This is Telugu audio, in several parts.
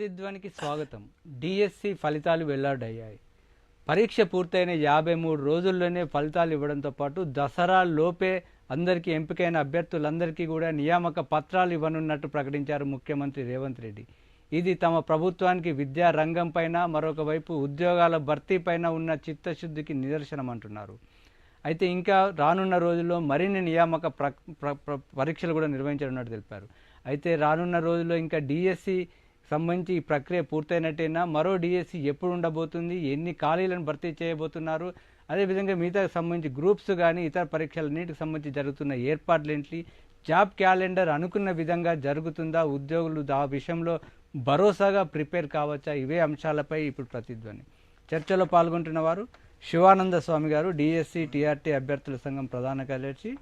ప్రతిధ్వనికి స్వాగతం. డిఎస్సి ఫలితాలు వెల్లడయ్యాయి. పరీక్ష పూర్తయిన యాభై మూడు రోజుల్లోనే ఫలితాలు ఇవ్వడంతో పాటు దసరా లోపే అందరికీ ఎంపికైన అభ్యర్థులందరికీ కూడా నియామక పత్రాలు ఇవ్వనున్నట్టు ప్రకటించారు ముఖ్యమంత్రి రేవంత్ రెడ్డి. ఇది తమ ప్రభుత్వానికి విద్యా రంగంపైన పైన ఉద్యోగాల భర్తీ పైన ఉన్న చిత్తశుద్ధికి నిదర్శనం అంటున్నారు అయితే ఇంకా రానున్న రోజుల్లో మరిన్ని నియామక ప్ర ప్ర- పరీక్షలు కూడా నిర్వహించనున్నట్టు తెలిపారు. అయితే రానున్న రోజుల్లో ఇంకా డిఎస్సి సంబంధించి ఈ ప్రక్రియ పూర్తయినట్టేనా? మరో డిఎస్సి ఎప్పుడు ఉండబోతుంది? ఎన్ని ఖాళీలను భర్తీ చేయబోతున్నారు? అదేవిధంగా మిగతా సంబంధించి గ్రూప్స్ కానీ ఇతర పరీక్షలన్నిటికి సంబంధించి జరుగుతున్న ఏర్పాట్లు ఏంటి? జాబ్ క్యాలెండర్ అనుకున్న విధంగా జరుగుతుందా? ఉద్యోగులు ఆ విషయంలో భరోసాగా ప్రిపేర్ కావచ్చా? ఇవే అంశాలపై ఇప్పుడు ప్రతిధ్వని. చర్చలో పాల్గొంటున్న వారు శివానంద స్వామి గారు డిఎస్సి టీఆర్టీ అభ్యర్థుల సంఘం ప్రధాన కార్యదర్శి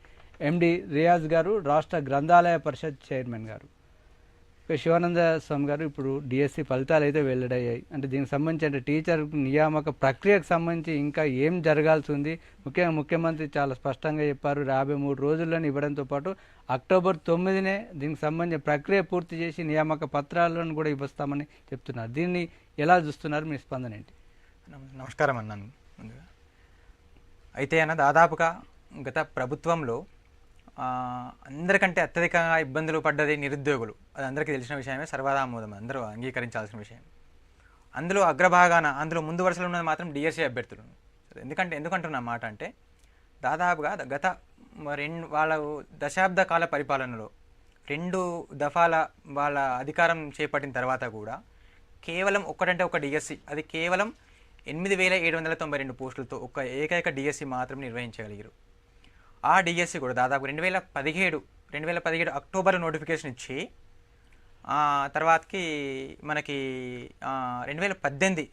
ఎండి రియాజ్ గారు రాష్ట్ర గ్రంథాలయ పరిషత్ చైర్మన్ గారు. శివానంద స్వామి గారు ఇప్పుడు డిఎస్సి ఫలితాలు అయితే వెల్లడయ్యాయి. అంటే దీనికి సంబంధించి అంటే టీచర్ నియామక ప్రక్రియకు సంబంధించి ఇంకా ఏం జరగాల్సి ఉంది? ముఖ్యంగా ముఖ్యమంత్రి చాలా స్పష్టంగా చెప్పారు యాభై మూడు రోజుల్లోనే ఇవ్వడంతో పాటు అక్టోబర్ తొమ్మిదినే దీనికి సంబంధించిన ప్రక్రియ పూర్తి చేసి నియామక పత్రాలను కూడా ఇవ్వస్తామని చెప్తున్నారు. దీన్ని ఎలా చూస్తున్నారు? మీ స్పందన ఏంటి? నమస్కారం అన్నాను ముందుగా. అయితే అన్న దాదాపుగా గత ప్రభుత్వంలో అందరికంటే అత్యధికంగా ఇబ్బందులు పడ్డది నిరుద్యోగులు. అది అందరికీ తెలిసిన విషయమే సర్వదామోదం అందరూ అంగీకరించాల్సిన విషయం. అందులో అగ్రభాగాన అందులో ముందు వరుసలో ఉన్నది మాత్రం డిఎస్సీ అభ్యర్థులు ఎందుకంటే ఎందుకంటున్న మాట అంటే దాదాపుగా గత రెండు వాళ్ళ దశాబ్ద కాల పరిపాలనలో రెండు దఫాల వాళ్ళ అధికారం చేపట్టిన తర్వాత కూడా కేవలం ఒక్కటంటే ఒక డిఎస్సి అది కేవలం ఎనిమిది వేల ఏడు వందల తొంభై రెండు పోస్టులతో ఒక ఏకైక డిఎస్సి మాత్రం నిర్వహించగలిగారు. ఆ డిఎస్సి కూడా దాదాపు రెండు వేల పదిహేడు రెండు వేల పదిహేడు అక్టోబర్ నోటిఫికేషన్ ఇచ్చి ఆ, తర్వాతకి మనకి రెండు వేల పద్దెనిమిది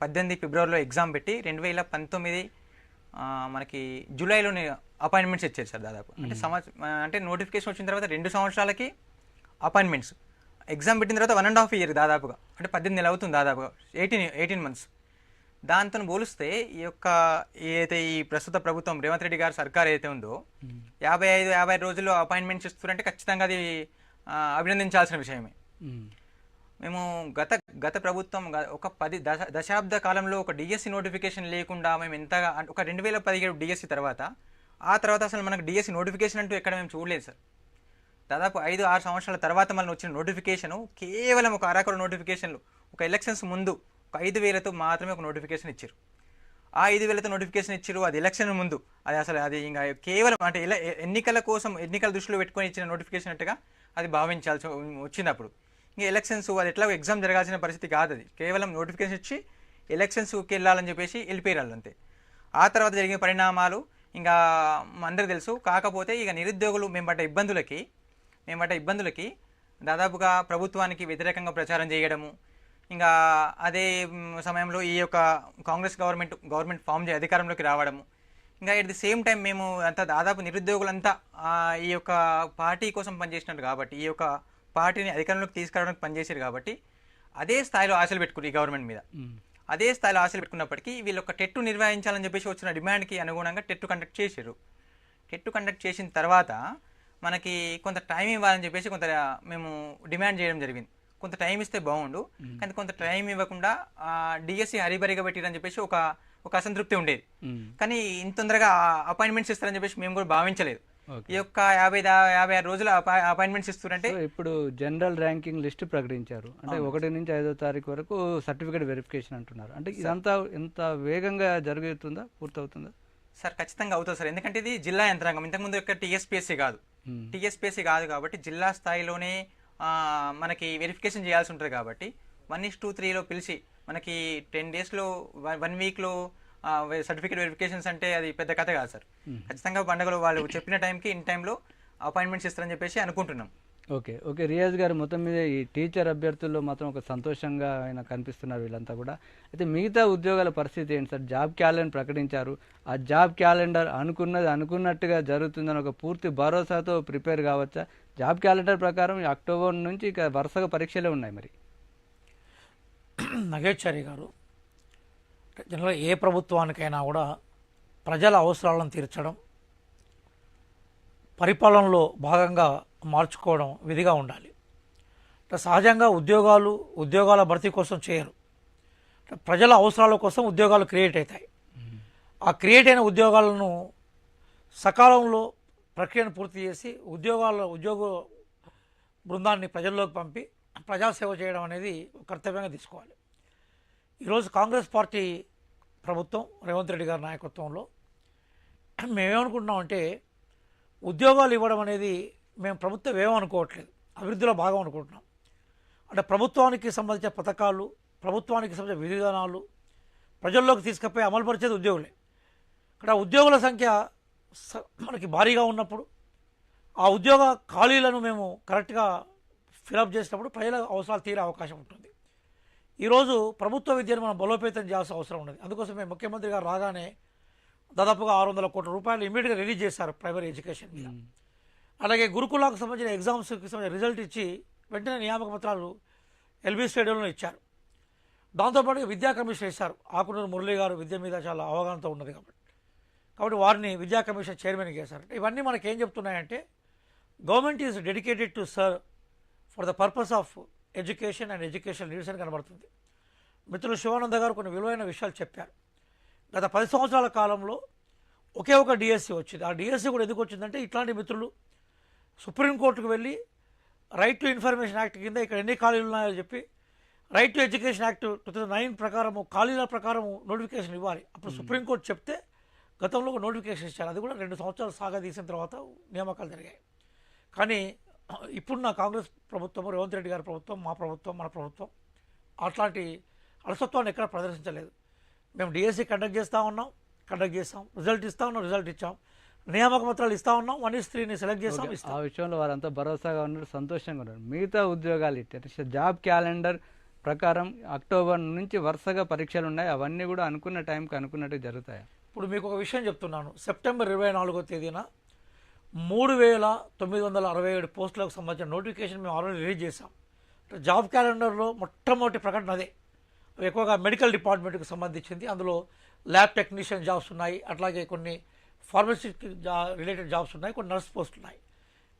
పద్దెనిమిది ఫిబ్రవరిలో ఎగ్జామ్ పెట్టి రెండు వేల పంతొమ్మిది మనకి జూలైలోనే అపాయింట్మెంట్స్ ఇచ్చారు సార్ దాదాపు. అంటే సంవత్సరం అంటే నోటిఫికేషన్ వచ్చిన తర్వాత రెండు సంవత్సరాలకి అపాయింట్మెంట్స్. ఎగ్జామ్ పెట్టిన తర్వాత వన్ అండ్ హాఫ్ ఇయర్ దాదాపుగా. అంటే పద్దెనిమిది నెలలు అవుతుంది దాదాపుగా. Eighteen eighteen months. దాంతో పోలిస్తే ఈ యొక్క ఏదైతే ఈ ప్రస్తుత ప్రభుత్వం రేవంత్ రెడ్డి గారి సర్కార్ ఏదైతే ఉందో యాభై ఐదు యాభై రోజుల్లో అపాయింట్మెంట్స్ ఇస్తున్నారంటే ఖచ్చితంగా అది అభినందించాల్సిన విషయమే. మేము. గత గత ప్రభుత్వం ఒక పది దశ దశాబ్ద కాలంలో ఒక డిఎస్సి నోటిఫికేషన్ లేకుండా మేము ఎంతగా ఒక రెండు వేల పదిహేడు డిఎస్సి తర్వాత ఆ తర్వాత అసలు మనకు డిఎస్సి నోటిఫికేషన్ అంటూ ఎక్కడ మేము చూడలేదు సార్. దాదాపు ఐదు ఆరు సంవత్సరాల తర్వాత మళ్ళీ వచ్చిన నోటిఫికేషన్ కేవలం ఒక అరాకొర నోటిఫికేషన్లు ఒక ఎలక్షన్స్ ముందు ఒక ఐదు వేలతో మాత్రమే ఒక నోటిఫికేషన్ ఇచ్చారు. ఆ ఐదు వేలతో నోటిఫికేషన్ ఇచ్చారు అది ఎలక్షన్ ముందు. అది అసలు అది ఇంకా కేవలం అంటే ఇలా ఎన్నికల కోసం ఎన్నికల దృష్టిలో పెట్టుకొని ఇచ్చిన నోటిఫికేషన్ అట్టుగా అది భావించాల్సి వచ్చింది అప్పుడు ఇంకా ఎలక్షన్స్ అది ఎట్లా ఎగ్జామ్ జరగాల్సిన పరిస్థితి కాదు అది. కేవలం నోటిఫికేషన్ ఇచ్చి ఎలక్షన్స్కి వెళ్ళాలని చెప్పేసి వెళ్ళిపోయారు అంతే. ఆ తర్వాత జరిగిన పరిణామాలు ఇంకా అందరికి తెలుసు. కాకపోతే ఇక నిరుద్యోగులు మేము పడ్డ ఇబ్బందులకి మేము పడ్డ ఇబ్బందులకి దాదాపుగా ప్రభుత్వానికి వ్యతిరేకంగా ప్రచారం చేయడము ఇంకా అదే సమయంలో ఈ యొక్క కాంగ్రెస్ గవర్నమెంట్ గవర్నమెంట్ ఫామ్ చేయ అధికారంలోకి రావడము. ఇంకా ఎట్ ది సేమ్ టైం మేము అంతా దాదాపు నిరుద్యోగులంతా ఈ యొక్క పార్టీ కోసం పనిచేసినారు కాబట్టి ఈ యొక్క పార్టీని అధికారంలోకి తీసుకురావడానికి పనిచేసారు కాబట్టి అదే స్థాయిలో ఆశలు పెట్టుకున్నారు ఈ గవర్నమెంట్ మీద. అదే స్థాయిలో ఆశలు పెట్టుకున్నప్పటికీ వీళ్ళు ఒక టెట్టు నిర్వహించాలని చెప్పేసి వచ్చిన డిమాండ్కి అనుగుణంగా టెట్టు కండక్ట్ చేశారు టెట్టు కండక్ట్ చేసిన తర్వాత మనకి కొంత టైం ఇవ్వాలని చెప్పేసి కొంత మేము డిమాండ్ చేయడం జరిగింది. కొంత టైం ఇస్తే బాగుండు. కానీ కొంత టైం ఇవ్వకుండా డిఎస్సి హరిబరిగా పెట్టిరని చెప్పేసి ఒక ఒక అసంతృప్తి ఉండేది. కానీ ఇంత తొందరగా అపాయింట్మెంట్స్ ఇస్తారని చెప్పేసి మేము కూడా భావించలేదు. ఈ యొక్క యాభై యాభై ఆరు రోజుల అపాయింట్మెంట్స్ ఇస్తారంటే సో ఇప్పుడు జనరల్ ర్యాంకింగ్ లిస్ట్ ప్రకటించారు. అంటే ఒకటి నుంచి ఐదో తారీఖు వరకు సర్టిఫికేట్ వెరిఫికేషన్ అంటున్నారు. అంటే ఇదంతా ఎంత వేగంగా జరుగుతుందా? పూర్తవుతుందా? సార్ ఖచ్చితంగా అవుతుంది సార్. ఎందుకంటే ఇది జిల్లా యంత్రాంగం. ఇంతకుముందు యొక్క టీఎస్పీఎస్సీ కాదు. టీఎస్పీఎస్సీ కాదు కాబట్టి జిల్లా స్థాయిలోనే మనకి వెరిఫికేషన్ చేయాల్సి ఉంటుంది కాబట్టి వన్ ఇస్ టూ త్రీలో పిలిచి మనకి టెన్ డేస్లో వన్ వీక్లో సర్టిఫికేట్ వెరిఫికేషన్స్ అంటే అది పెద్ద కథ కాదు సార్. ఖచ్చితంగా పండుగలు వాళ్ళు చెప్పిన టైంకి ఇన్ టైంలో అపాయింట్మెంట్స్ ఇస్తారని చెప్పేసి అనుకుంటున్నాం. Okay okay. రియాజ్ గారు మొత్తం మీద ఈ టీచర్ అభ్యర్థుల్లో మాత్రం ఒక సంతోషంగా ఆయన కనిపిస్తున్నారు వీళ్ళంతా కూడా. అయితే మిగతా ఉద్యోగాల పరిస్థితి ఏంటి సార్? జాబ్ క్యాలెండర్ ప్రకటించారు. ఆ జాబ్ క్యాలెండర్ అనుకున్నది అనుకున్నట్టుగా జరుగుతుందని ఒక పూర్తి భరోసాతో ప్రిపేర్ కావచ్చా? జాబ్ క్యాలెండర్ ప్రకారం అక్టోబర్ నుంచి ఇక వరుసగా పరీక్షలే ఉన్నాయి మరి. నగేశ్వరి గారు జనరల్గా ఏ ప్రభుత్వానికైనా కూడా ప్రజల అవసరాలను తీర్చడం పరిపాలనలో భాగంగా మార్చుకోవడం విధిగా ఉండాలి. సహజంగా ఉద్యోగాలు ఉద్యోగాల భర్తీ కోసం చేయరు. ప్రజల అవసరాల కోసం ఉద్యోగాలు క్రియేట్ అవుతాయి. ఆ క్రియేట్ అయిన ఉద్యోగాలను సకాలంలో ప్రక్రియను పూర్తి చేసి ఉద్యోగాల ఉద్యోగ బృందాన్ని ప్రజల్లోకి పంపి ప్రజాసేవ చేయడం అనేది కర్తవ్యంగా తీసుకోవాలి. ఈరోజు కాంగ్రెస్ పార్టీ ప్రభుత్వం రేవంత్ రెడ్డి గారి నాయకత్వంలో మేమేమనుకుంటున్నామంటే ఉద్యోగాలు ఇవ్వడం అనేది మేము ప్రభుత్వం ఏమనుకోవట్లేదు. అభివృద్ధిలో భాగం అనుకుంటున్నాం. అంటే ప్రభుత్వానికి సంబంధించిన పథకాలు ప్రభుత్వానికి సంబంధించిన విధానాలు ప్రజల్లోకి తీసుకుపోయి అమలుపరిచేది ఉద్యోగులే. ఇక్కడ ఉద్యోగుల సంఖ్య స- మనకి భారీగా ఉన్నప్పుడు ఆ ఉద్యోగ ఖాళీలను మేము కరెక్ట్గా ఫిలప్ చేసినప్పుడు ప్రజల అవసరాలు తీరే అవకాశం ఉంటుంది. ఈరోజు ప్రభుత్వ విద్యను మనం బలోపేతం చేయాల్సిన అవసరం ఉన్నది. అందుకోసం మేము ముఖ్యమంత్రి గారు రాగానే దాదాపుగా ఆరు వందల కోట్ల రూపాయలు ఇమీడియట్గా రిలీజ్ చేశారు ప్రైమరీ ఎడ్యుకేషన్ మీద. అలాగే గురుకులాకు సంబంధించిన ఎగ్జామ్స్కి సంబంధించిన రిజల్ట్ ఇచ్చి వెంటనే నియామక పత్రాలు ఎల్బీ స్టేడియంలో ఇచ్చారు. దాంతోపాటు విద్యా కమిషన్ ఇస్తారు ఆకునూరు మురళి గారు విద్య మీద చాలా అవగాహనతో ఉన్నది కాబట్టి. కాబట్టి వారిని విద్యా కమిషన్ చైర్మన్ చేశారు. ఇవన్నీ మనకి ఏం చెప్తున్నాయంటే government is dedicated to serve for the purpose of education and education needs అని కనబడుతుంది. మిత్రులు శివానంద గారు కొన్ని విలువైన విషయాలు చెప్పారు. గత పది సంవత్సరాల కాలంలో ఒకే ఒక డిఎస్సి వచ్చింది. ఆ డిఎస్సి కూడా ఎందుకు వచ్చిందంటే ఇట్లాంటి మిత్రులు సుప్రీంకోర్టుకు వెళ్ళి రైట్ టు ఇన్ఫర్మేషన్ యాక్ట్ కింద ఇక్కడ ఎన్ని ఖాళీలు ఉన్నాయో చెప్పి right to education act two thousand nine ప్రకారము ఖాళీల ప్రకారము నోటిఫికేషన్ ఇవ్వాలి. అప్పుడు సుప్రీంకోర్టు చెప్తే గతంలో ఒక నోటిఫికేషన్ ఇచ్చారు. అది కూడా రెండు సంవత్సరాలు సాగదీసిన తర్వాత నియామకాలు జరిగాయి. కానీ ఇప్పుడున్న కాంగ్రెస్ ప్రభుత్వం రేవంత్ రెడ్డి గారి ప్రభుత్వం మా ప్రభుత్వం మన ప్రభుత్వం అట్లాంటి అలసత్వాన్ని ఎక్కడ ప్రదర్శించలేదు. మేము డిఎస్సి కండక్ట్ చేస్తూ ఉన్నాం కండక్ట్ చేస్తాం రిజల్ట్ ఇస్తా ఉన్నాం రిజల్ట్ ఇచ్చాం. నియామక పత్రాలు ఇస్తా ఉన్నాం వన్ ఇస్ త్రీని సెలెక్ట్ చేస్తాం ఆ విషయంలో వారంతా భరోసాగా ఉన్నారు సంతోషంగా ఉన్నారు. మిగతా ఉద్యోగాలు ఇట్టే. జాబ్ క్యాలెండర్ ప్రకారం అక్టోబర్ నుంచి వరుసగా పరీక్షలు ఉన్నాయి. అవన్నీ కూడా అనుకున్న టైంకి అనుకున్నట్టు జరుగుతాయి? ఇప్పుడు మీకు ఒక విషయం చెప్తున్నాను. సెప్టెంబర్ ఇరవై నాలుగో తేదీన మూడు వేల తొమ్మిది వందల అరవై ఏడు పోస్టులకు సంబంధించిన నోటిఫికేషన్ మేము ఆల్రెడీ రిలీజ్ చేసాం జాబ్ క్యాలెండర్లో మొట్టమొదటి ప్రకటన అదే. ఎక్కువగా మెడికల్ డిపార్ట్మెంట్కి సంబంధించింది. అందులో ల్యాబ్ టెక్నీషియన్ జాబ్స్ ఉన్నాయి. అట్లాగే కొన్ని ఫార్మసీ జా రిలేటెడ్ జాబ్స్ ఉన్నాయి కొన్ని నర్స్ పోస్టులు ఉన్నాయి.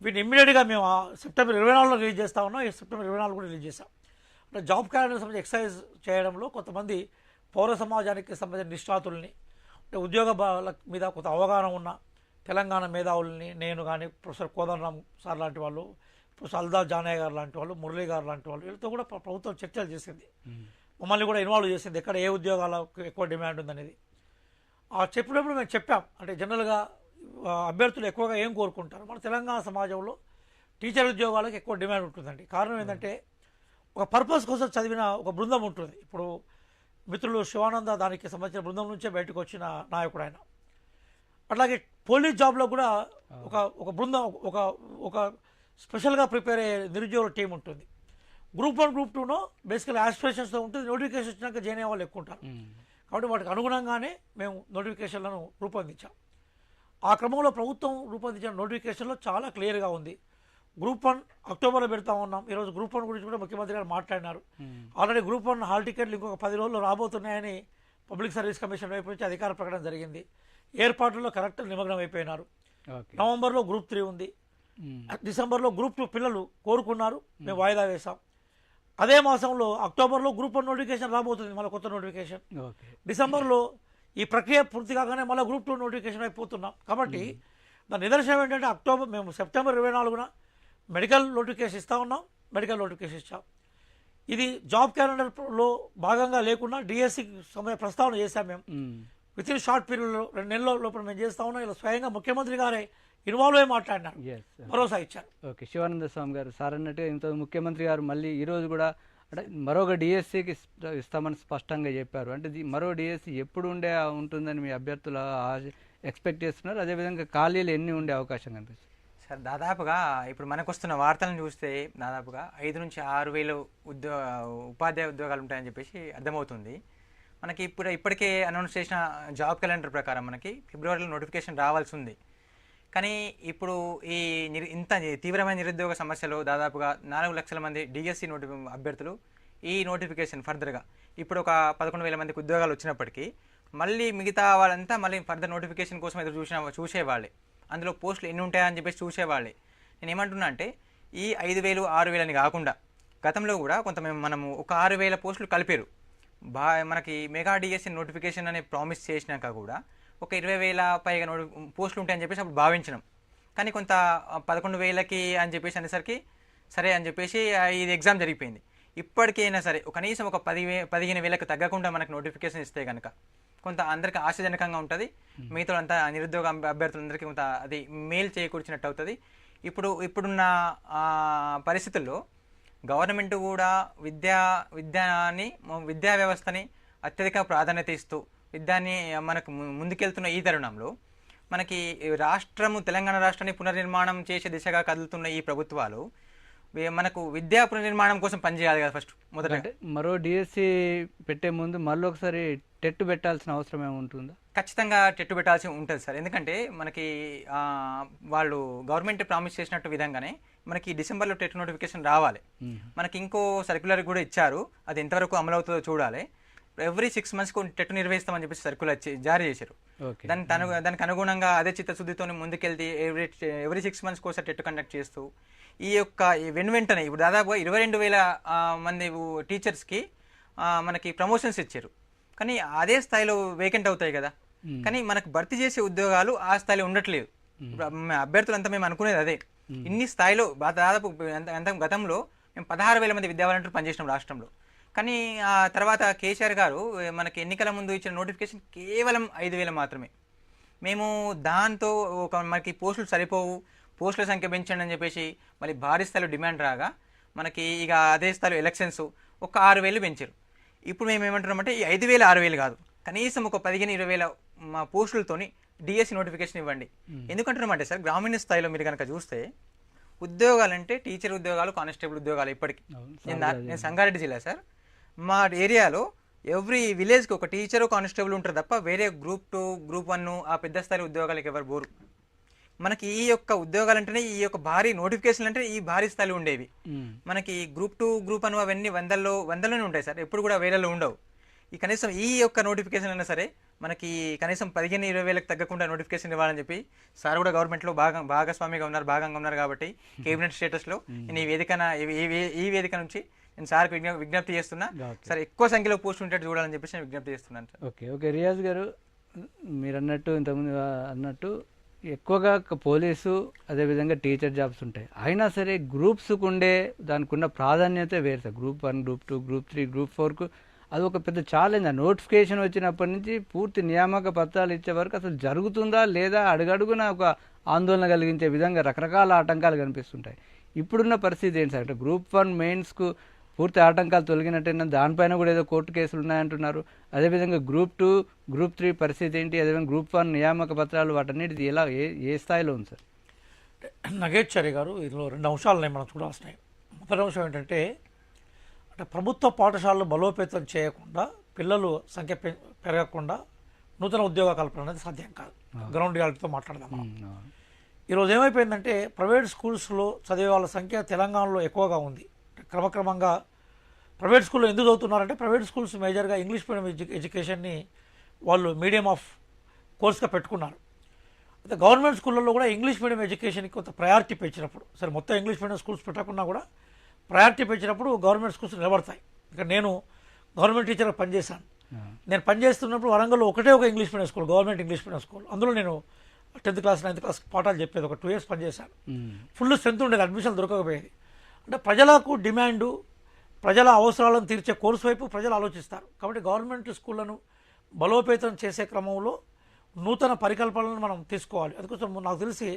వీటిని ఇమ్మీడియట్గా మేము సెప్టెంబర్ ఇరవై నాలుగులో రిలీజ్ చేస్తా ఉన్నాం. ఈ సెప్టెంబర్ ఇరవై నాలుగు కూడా రిలీజ్ చేస్తాం అంటే జాబ్ క్యాలెండర్ సంబంధించి ఎక్సర్సైజ్ చేయడంలో కొంతమంది పౌర సమాజానికి సంబంధించిన నిష్ణాతుల్ని అంటే ఉద్యోగ మీద కొంత అవగాహన ఉన్న తెలంగాణ మేధావుల్ని నేను కానీ ప్రొఫెసర్ కోదండరామ్ సార్ లాంటి వాళ్ళు ప్రొఫెసర్ అల్దా జానయ్య గారు లాంటి వాళ్ళు మురళీ గారు లాంటి వాళ్ళు వీళ్ళతో కూడా ప్ర- ప్రభుత్వం చర్చలు చేసింది. మమ్మల్ని కూడా ఇన్వాల్వ్ చేసింది. ఎక్కడ ఏ ఉద్యోగాలకు ఎక్కువ డిమాండ్ ఉందనేది. ఆ చెప్పినప్పుడు మేము చెప్పాం. అంటే జనరల్గా అభ్యర్థులు ఎక్కువగా ఏం కోరుకుంటారు? మన తెలంగాణ సమాజంలో టీచర్ ఉద్యోగాలకు ఎక్కువ డిమాండ్ ఉంటుందండి. కారణం ఏంటంటే ఒక పర్పస్ కోసం చదివిన ఒక బృందం ఉంటుంది. ఇప్పుడు మిత్రులు శివానంద దానికి సంబంధించిన బృందం నుంచే బయటకు వచ్చిన నాయకుడు ఆయన అట్లాగే పోలీస్ జాబ్లో కూడా ఒక ఒక బృందం ఒక ఒక స్పెషల్గా ప్రిపేర్ అయ్యే నిరుద్యోగుల టీం ఉంటుంది. గ్రూప్ వన్ గ్రూప్ టూలో బేసికల్ ఆస్పిరేషన్స్తో ఉంటుంది. నోటిఫికేషన్ వచ్చినాక జాయిన్ అయ్యే వాళ్ళు ఎక్కువ ఉంటారు. కాబట్టి వాటికి అనుగుణంగానే మేము నోటిఫికేషన్లను రూపొందించాం. ఆ క్రమంలో ప్రభుత్వం రూపొందించిన నోటిఫికేషన్లో చాలా క్లియర్గా ఉంది. గ్రూప్ వన్ అక్టోబర్లో పెడతా ఉన్నాం. ఈరోజు గ్రూప్ వన్ గురించి కూడా ముఖ్యమంత్రి గారు మాట్లాడినారు. ఆల్రెడీ గ్రూప్ వన్ హాల్ టికెట్లు ఇంకొక పది రోజుల్లో రాబోతున్నాయని పబ్లిక్ సర్వీస్ కమిషన్ వైపు నుంచి అధికార ప్రకటన జరిగింది. ఏర్పాట్లలో కరెక్ట్ నిమగ్నం అయిపోయినారు. నవంబర్లో గ్రూప్ త్రీ ఉంది. డిసెంబర్లో గ్రూప్ టూ పిల్లలు కోరుకున్నారు. మేము. వాయిదా వేశాం. అదే మాసంలో అక్టోబర్లో గ్రూప్ వన్ నోటిఫికేషన్ రాబోతుంది మళ్ళీ కొత్త నోటిఫికేషన్. డిసెంబర్లో ఈ ప్రక్రియ పూర్తి కాగానే మళ్ళీ గ్రూప్ టూ నోటిఫికేషన్ అయిపోతున్నాం కాబట్టి దాని నిదర్శనం ఏంటంటే అక్టోబర్ మేము సెప్టెంబర్ ఇరవై నాలుగున మెడికల్ నోటిఫికేషన్ ఇస్తా ఉన్నాం మెడికల్ నోటిఫికేషన్ ఇచ్చాం. ఇది జాబ్ క్యాలెండర్లో భాగంగా లేకుండా డిఎస్సి సమయ ప్రస్తావన చేశాం మేము. విత్ ఇన్ షార్ట్ పీరియడ్లో రెండు నెలల లోపల మేము చేస్తా ఉన్నాం. ఇలా స్వయంగా ముఖ్యమంత్రి గారే ఇన్వాల్వ్ అయ్యి మాట్లాడినారు. ఎస్ భరోసా ఇచ్చారు. ఓకే శివానంద స్వామి గారు సార్ అన్నట్టుగా ఇంత ముఖ్యమంత్రి గారు మళ్ళీ ఈ రోజు కూడా అంటే మరొక డిఎస్సికి ఇస్తామని స్పష్టంగా చెప్పారు. అంటే ఇది మరో డిఎస్సి ఎప్పుడు ఉండే ఉంటుందని మీ అభ్యర్థులు ఎక్స్పెక్ట్ చేస్తున్నారు? అదేవిధంగా ఖాళీలు ఎన్ని ఉండే అవకాశం కనిపిస్తుంది? సార్ దాదాపుగా ఇప్పుడు మనకు వస్తున్న వార్తలను చూస్తే దాదాపుగా ఐదు నుంచి ఆరు వేలు ఉద్యో ఉపాధ్యాయ ఉద్యోగాలు ఉంటాయని చెప్పేసి అర్థమవుతుంది. మనకి ఇప్పుడు ఇప్పటికే అనౌన్స్ చేసిన జాబ్ క్యాలెండర్ ప్రకారం మనకి ఫిబ్రవరిలో నోటిఫికేషన్ రావాల్సి ఉంది. కానీ ఇప్పుడు ఈ ఇంత తీవ్రమైన నిరుద్యోగ సమస్యలో దాదాపుగా నాలుగు లక్షల మంది డిఎస్సి నోటి అభ్యర్థులు ఈ నోటిఫికేషన్ ఫర్దర్గా. ఇప్పుడు ఒక పదకొండు వేల మందికి ఉద్యోగాలు వచ్చినప్పటికీ మళ్ళీ మిగతా వాళ్ళంతా మళ్ళీ ఫర్దర్ నోటిఫికేషన్ కోసం ఎదురు చూసిన చూసేవాళ్ళే. అందులో పోస్టులు ఎన్ని ఉంటాయని చెప్పేసి చూసేవాళ్ళే. నేను ఏమంటున్నా అంటే ఈ ఐదు వేలు ఆరు వేలని కాకుండా గతంలో కూడా కొంత మేము మనము ఒక ఆరు వేల పోస్టులు కలిపారు. బా మనకి మెగా డిఎస్సి నోటిఫికేషన్ అనే ప్రామిస్ చేసినాక కూడా ఒక ఇరవై వేల పైగా పోస్టులు ఉంటాయని చెప్పేసి అప్పుడు భావించినాం. కానీ కొంత పదకొండు వేలకి అని చెప్పేసి అనేసరికి సరే అని చెప్పేసి ఇది ఎగ్జామ్ జరిగిపోయింది. ఇప్పటికైనా సరే కనీసం ఒక పది వే పదిహేను వేలకు తగ్గకుండా మనకు నోటిఫికేషన్ ఇస్తే కనుక కొంత అందరికి ఆశాజనకంగా ఉంటుంది. మిగతా అంతా నిరుద్యోగ అభ్య- అభ్యర్థులందరికీ కొంత అది మేలు చేకూర్చినట్టు అవుతుంది. ఇప్పుడు ఇప్పుడున్న పరిస్థితుల్లో గవర్నమెంట్ కూడా విద్యా విద్యాని విద్యా వ్యవస్థని అత్యధిక ప్రాధాన్యత ఇస్తూ విద్యాన్ని మనకు ముందుకెళ్తున్న ఈ తరుణంలో మనకి రాష్ట్రము తెలంగాణ రాష్ట్రాన్ని పునర్నిర్మాణం చేసే దిశగా కదులుతున్న ఈ ప్రభుత్వాలు మనకు విద్యా పునర్నిర్మాణం కోసం పనిచేయాలి కదా ఫస్ట్ మొదట. అంటే మరో డిఎస్సి పెట్టే ముందు మళ్ళీ ఒకసారి టెట్ పెట్టాల్సిన అవసరం ఏముంటుందా ఖచ్చితంగా టెట్టు పెట్టాల్సి ఉంటుంది సార్. ఎందుకంటే మనకి వాళ్ళు గవర్నమెంట్ ప్రామిస్ చేసినట్టు విధంగానే మనకి డిసెంబర్లో టెట్ నోటిఫికేషన్ రావాలి. మనకి ఇంకో సర్క్యులర్ కూడా ఇచ్చారు. అది ఎంతవరకు అమలు అవుతుందో చూడాలి. ఎవ్రీ సిక్స్ మంత్స్కి టెట్ నిర్వహిస్తామని చెప్పేసి సర్క్యులర్ జారీ చేశారు. దాని తను దానికి అనుగుణంగా అదే చిత్తశుద్ధితో ముందుకెళ్తే ఎవ్రీ ఎవ్రీ సిక్స్ మంత్స్ కోసం టెట్ కండక్ట్ చేస్తూ ఈ యొక్క వెను వెంటనే ఇప్పుడు దాదాపుగా ఇరవై రెండు వేల మంది టీచర్స్కి మనకి ప్రమోషన్స్ ఇచ్చారు. కానీ అదే స్థాయిలో వేకెంట్ అవుతాయి కదా. కానీ మనకు భర్తీ చేసే ఉద్యోగాలు ఆ స్థాయిలో మ- అభ్యర్థులంతా మేము అనుకునేది అదే. ఇన్ని స్థాయిలో దాదాపు గతంలో మేము పదహారు వేల మంది విద్యా వాలంటీర్లు పనిచేసినాం రాష్ట్రంలో. కానీ ఆ తర్వాత కేసీఆర్ గారు మనకి ఎన్నికల ముందు ఇచ్చిన నోటిఫికేషన్ కేవలం ఐదు వేల మాత్రమే. మేము దాంతో ఒక మనకి పోస్టులు సరిపోవు పోస్టుల సంఖ్య పెంచండి అని చెప్పేసి మళ్ళీ భారీ స్థాయిలో డిమాండ్ రాగా మనకి ఇక అదే స్థాయిలో ఎలక్షన్స్ ఒక ఆరు వేలు పెంచారు. ఇప్పుడు మేము ఏమంటున్నామంటే ఈ ఐదు వేలు ఆరు వేలు కాదు. కనీసం ఒక పదిహేను ఇరవై వేల మా పోస్టులతోని డిఎస్సి నోటిఫికేషన్ ఇవ్వండి. ఎందుకంటున్నామంటే సార్ గ్రామీణ స్థాయిలో మీరు కనుక చూస్తే ఉద్యోగాలంటే టీచర్ ఉద్యోగాలు కానిస్టేబుల్ ఉద్యోగాలు ఇప్పటికీ. నేను సంగారెడ్డి జిల్లా సార్. మా ఏరియాలో ఎవ్రీ విలేజ్కి ఒక టీచరు కానిస్టేబుల్ ఉంటారు తప్ప వేరే గ్రూప్ టూ గ్రూప్ వన్ ఆ పెద్ద స్థాయి ఉద్యోగాలకు ఎవరు బోరు మనకి ఈ యొక్క ఉద్యోగాలు అంటేనే ఈ యొక్క భారీ నోటిఫికేషన్లు అంటే ఈ భారీ స్థాయిలో ఉండేవి. మనకి గ్రూప్ టూ గ్రూప్ అను అవన్నీ వందల్లో వందల్లోనే ఉంటాయి సార్. ఎప్పుడు కూడా వేలలో ఉండవు. ఈ కనీసం ఈ యొక్క నోటిఫికేషన్ అయినా సరే మనకి కనీసం పదిహేను ఇరవై వేలకు తగ్గకుండా నోటిఫికేషన్ ఇవ్వాలని చెప్పి సార్ కూడా గవర్నమెంట్లో భాగం భాగస్వామిగా ఉన్నారు భాగంగా ఉన్నారు కాబట్టి కేబినెట్ స్టేటస్లో నేను ఈ వేదిక ఈ వేదిక నుంచి నేను విజ్ఞ విజ్ఞప్తి చేస్తున్నా. సార్ ఎక్కువ సంఖ్యలో పోస్ట్ ఉండేట్టు చూడాలని చెప్పేసి నేను విజ్ఞప్తి చేస్తున్నాను సార్. Okay okay. రియాజ్ గారు మీరు అన్నట్టు ఇంతకుముందు అన్నట్టు ఎక్కువగా పోలీసు అదేవిధంగా టీచర్ జాబ్స్ ఉంటాయి. అయినా సరే గ్రూప్స్కు ఉండే దానికి ఉన్న ప్రాధాన్యత వేరు sir. Group one group two group three group ఫోర్కు అది ఒక పెద్ద ఛాలెంజ్ ఆ నోటిఫికేషన్ వచ్చినప్పటి నుంచి పూర్తి నియామక పత్రాలు ఇచ్చే వరకు అసలు జరుగుతుందా లేదా అడుగడుగున ఒక ఆందోళన కలిగించే విధంగా రకరకాల ఆటంకాలు కనిపిస్తుంటాయి. ఇప్పుడున్న పరిస్థితి ఏంటి సార్? అంటే గ్రూప్ వన్ మెయిన్స్కు పూర్తి ఆటంకాలు తొలగినట్టయినా దానిపైన కూడా ఏదో కోర్టు కేసులు ఉన్నాయంటున్నారు. అదేవిధంగా గ్రూప్ టూ గ్రూప్ త్రీ పరిస్థితి ఏంటి? అదేవిధంగా గ్రూప్ వన్ నియామక పత్రాలు వాటన్నిటిది ఎలా ఏ ఏ స్థాయిలో ఉంది సార్? నగేశ్వరి గారు ఇందులో రెండు అంశాలని మనం చూడాల్సినాయి మొదటి అంశం ఏంటంటే అంటే ప్రభుత్వ పాఠశాలలు బలోపేతం చేయకుండా పిల్లలు సంఖ్య పె- పెరగకుండా నూతన ఉద్యోగ కల్పన అనేది సాధ్యం కాదు. గ్రౌండ్ రియాలిటీతో మాట్లాడదాం. ఈరోజు ఏమైపోయిందంటే ప్రైవేట్ స్కూల్స్లో చదివే వాళ్ళ సంఖ్య తెలంగాణలో ఎక్కువగా ఉంది. క్రమక్రమంగా ప్రైవేట్ స్కూల్లో ఎందుకు చదువుతున్నారంటే ప్రైవేట్ స్కూల్స్ మేజర్గా ఇంగ్లీష్ మీడియం ఎడ్యు ఎడ్యుకేషన్ని వాళ్ళు మీడియం ఆఫ్ కోర్స్గా పెట్టుకున్నారు. అయితే గవర్నమెంట్ స్కూళ్ళల్లో కూడా ఇంగ్లీష్ మీడియం ఎడ్యుకేషన్కి కొంత ప్రయారిటీ పెంచినప్పుడు సరే మొత్తం ఇంగ్లీష్ మీడియం స్కూల్స్ పెట్టకుండా కూడా ప్రయారిటీ పెంచినప్పుడు గవర్నమెంట్ స్కూల్స్ నిలబడతాయి. ఇక నేను గవర్నమెంట్ టీచర్గా పనిచేశాను. నేను పనిచేస్తున్నప్పుడు వరంగల్లో ఒకటే ఒక English medium school government English medium school. అందులో నేను టెన్త్ క్లాస్ నైన్త్ క్లాస్ పాఠాలు చెప్పేది ఒక టూ ఇయర్స్ పనిచేశాను. ఫుల్ స్ట్రెంత్ ఉండేది అడ్మిషన్ దొరకకపోయేది. అంటే ప్రజలకు డిమాండు ప్రజల అవసరాలను తీర్చే కోర్సు వైపు ప్రజలు ఆలోచిస్తారు. కాబట్టి గవర్నమెంట్ స్కూళ్ళను బలోపేతం చేసే క్రమంలో నూతన పరికల్పనలను మనం తీసుకోవాలి. అందుకోసం నాకు తెలిసి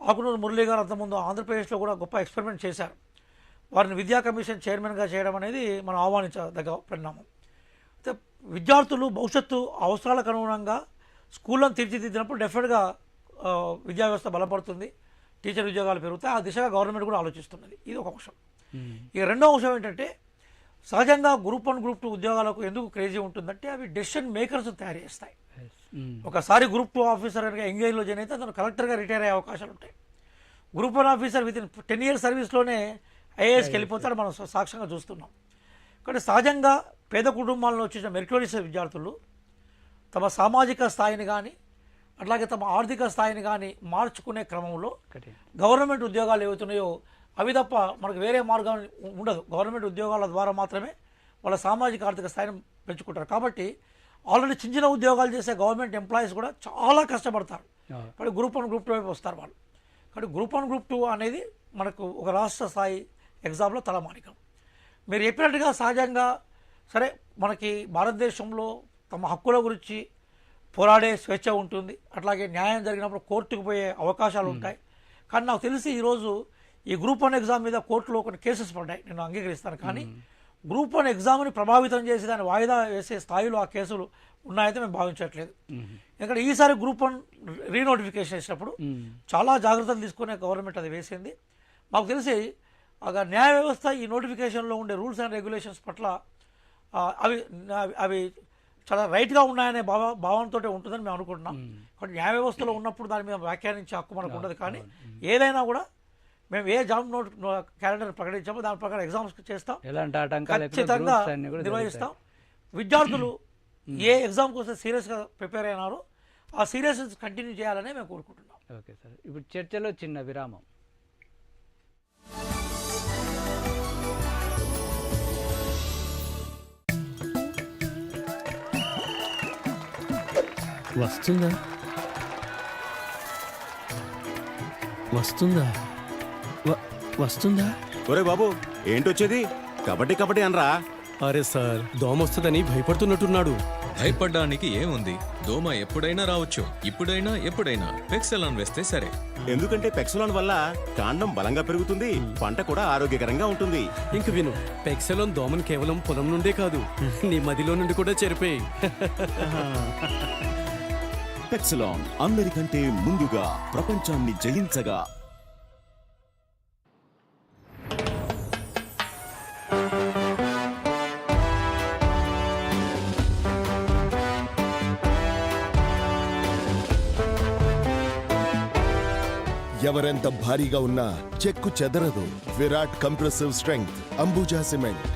ఆకునూరు మురళీ గారు అంతకుముందు ఆంధ్రప్రదేశ్లో కూడా గొప్ప ఎక్స్పెరిమెంట్ చేశారు. వారిని విద్యా కమిషన్ చైర్మన్గా చేయడం అనేది మనం ఆహ్వానించదగ్గ పరిణామం. అయితే విద్యార్థులు భవిష్యత్తు అవసరాలకు అనుగుణంగా స్కూళ్ళను తీర్చిదిద్దినప్పుడు డెఫినెట్గా విద్యా వ్యవస్థ బలపడుతుంది. టీచర్ ఉద్యోగాలు పెరుగుతాయి ఆ దిశగా గవర్నమెంట్ కూడా ఆలోచిస్తున్నది. ఇది ఒక అంశం. ఇక రెండో అంశం ఏంటంటే సహజంగా గ్రూప్ వన్ గ్రూప్ టూ ఉద్యోగాలకు ఎందుకు క్రేజీ ఉంటుందంటే అవి డెసిషన్ మేకర్స్ తయారు చేస్తాయి. ఒకసారి గ్రూప్ టూ ఆఫీసర్ కనుక ఎంగేజ్లో జాయిన్ అయితే అతను కలెక్టర్గా రిటైర్ అయ్యే అవకాశాలు ఉంటాయి. Group one officer within ten years సర్వీస్లోనే ఐఏఎస్కి వెళ్ళిపోతాడు మనం సాక్ష్యంగా చూస్తున్నాం. కాబట్టి సహజంగా పేద కుటుంబాల్లో వచ్చిన మెరిటోరియస్ విద్యార్థులు తమ సామాజిక స్థాయిని కానీ అట్లాగే తమ ఆర్థిక స్థాయిని కానీ మార్చుకునే క్రమంలో. గవర్నమెంట్ ఉద్యోగాలు ఏవైతున్నాయో అవి తప్ప మనకు వేరే మార్గం ఉండదు. గవర్నమెంట్ ఉద్యోగాల ద్వారా మాత్రమే వాళ్ళ సామాజిక ఆర్థిక స్థాయిని పెంచుకుంటారు. కాబట్టి ఆల్రెడీ చిన్న చిన్న ఉద్యోగాలు చేసే గవర్నమెంట్ ఎంప్లాయీస్ కూడా చాలా కష్టపడతారు. కాబట్టి గ్రూప్ వన్ గ్రూప్ టూ వైపు వస్తారు వాళ్ళు. కాబట్టి గ్రూప్ వన్ గ్రూప్ టూ అనేది మనకు ఒక రాష్ట్ర స్థాయి ఎగ్జామ్లో తలమానికం మీరు చెప్పినట్టుగా సహజంగా సరే మనకి భారతదేశంలో తమ హక్కుల గురించి పోరాడే స్వేచ్ఛ ఉంటుంది. అట్లాగే న్యాయం జరిగినప్పుడు కోర్టుకు పోయే అవకాశాలు ఉంటాయి. కానీ నాకు తెలిసి ఈరోజు ఈ గ్రూప్ వన్ ఎగ్జామ్ మీద కోర్టులో కొన్ని కేసెస్ పడ్డాయి. నేను అంగీకరిస్తాను. కానీ గ్రూప్ వన్ ఎగ్జామ్ని ప్రభావితం చేసి దాన్ని వాయిదా వేసే స్థాయిలో ఆ కేసులు ఉన్నాయైతే మేము భావించట్లేదు. ఎందుకంటే ఈసారి గ్రూప్ వన్ రీనోటిఫికేషన్ చేసినప్పుడు చాలా జాగ్రత్తలు తీసుకునే గవర్నమెంట్ అది వేసింది. మాకు తెలిసి ఒక న్యాయ వ్యవస్థ ఈ నోటిఫికేషన్లో ఉండే రూల్స్ అండ్ రెగ్యులేషన్స్ పట్ల అవి- అవి చాలా రైట్గా ఉన్నాయనే భావ భావంతో ఉంటుందని మేము అనుకుంటున్నాం. కాబట్టి న్యాయ వ్యవస్థలో ఉన్నప్పుడు దాని మీద వ్యాఖ్యానించే హక్కు మనకు ఉండదు కానీ ఏదైనా కూడా మేము ఏ జాబ్ నోట్ క్యాలెండర్ ప్రకటించామో దాని ప్రకారం ఎగ్జామ్స్ చేస్తాం. ఎలాంటి ఆటంకాలు లేకుండా ఖచ్చితంగా నిర్వహిస్తాం. విద్యార్థులు ఏ ఎగ్జామ్ కోసం సీరియస్గా ప్రిపేర్ అయినారో ఆ సీరియస్ కంటిన్యూ చేయాలనే మేము కోరుకుంటున్నాం. Okay sir. ఇప్పుడు చర్చలో చిన్న విరామం. వస్తుందా? వస్తుందా? వస్తుందా? ఒరే బాబు ఏంటొచ్చేది? కబడ్డీ కబడ్డీ అనరా? అరే సార్ దోమ వస్తుందని భయపడుతున్నట్టున్నాడు. భయపడ్డానికి ఏముంది? దోమ ఎప్పుడైనా రావచ్చు. ఇప్పుడైనా ఎప్పుడైనా. పెక్సెలాన్ వేస్తే సరే. ఎందుకంటే పెక్సలాన్ వల్ల కాండం బలంగా పెరుగుతుంది పంట కూడా ఆరోగ్యకరంగా ఉంటుంది. ఇంక విను పెక్సెలోన్ దోమను కేవలం పొలం నుండే కాదు నీ మదిలో నుండి కూడా చెరిపే పెక్సలాన్ అందరికంటే ముందుగా ప్రపంచాన్ని జయించగా. ఎవరెంత భారీగా ఉన్నా చెక్కు చెదరదు. Virat compressive strength Ambuja cement.